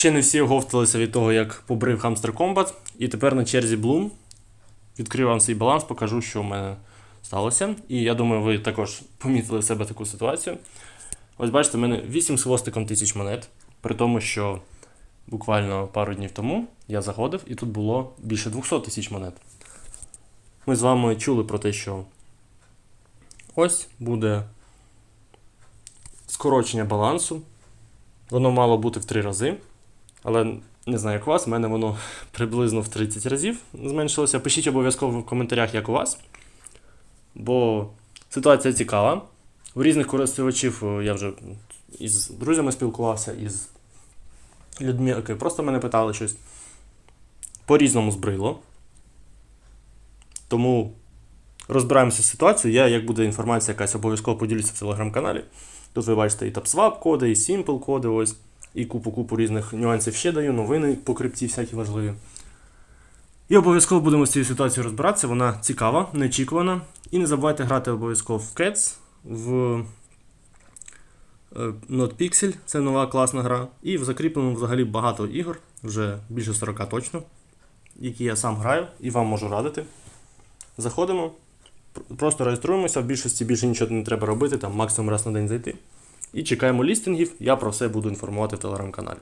Ще не всі оговталися від того, як побрив Hamster Combat, і тепер на черзі Bloom. Відкрию вам свій баланс, покажу, що в мене сталося. І я думаю, ви також помітили в себе таку ситуацію. Ось бачите, в мене 8 з хвостиком тисяч монет, при тому, що буквально пару днів тому я заходив, і тут було більше 200 тисяч монет. Ми з вами чули про те, що ось буде скорочення балансу. Воно мало бути в 3 рази. Але не знаю, як у вас, в мене воно приблизно в 30 разів зменшилося. Пишіть обов'язково в коментарях, як у вас. Бо ситуація цікава. У різних користувачів е, я вже із друзями спілкувався, із людьми, які просто мене питали щось. По-різному збрило. Тому розбираємося з ситуацією. Я, як буде інформація якась, обов'язково поділюся в телеграм-каналі. Тут ви бачите і TapSwap коди, і Simple коди, ось, і купу-купу різних нюансів ще даю, новини по крипті всякі важливі. І обов'язково будемо з цією ситуацією розбиратися. Вона цікава, неочікувана. І не забувайте грати обов'язково в Cats, в е, NotPixel, це нова класна гра. І в закріпленому взагалі багато ігор, вже більше 40 точно, які я сам граю і вам можу радити. Заходимо, просто реєструємося, в більшості більше нічого не треба робити, там максимум раз на день зайти. І чекаємо лістингів, я про все буду інформувати в телеграм-каналі.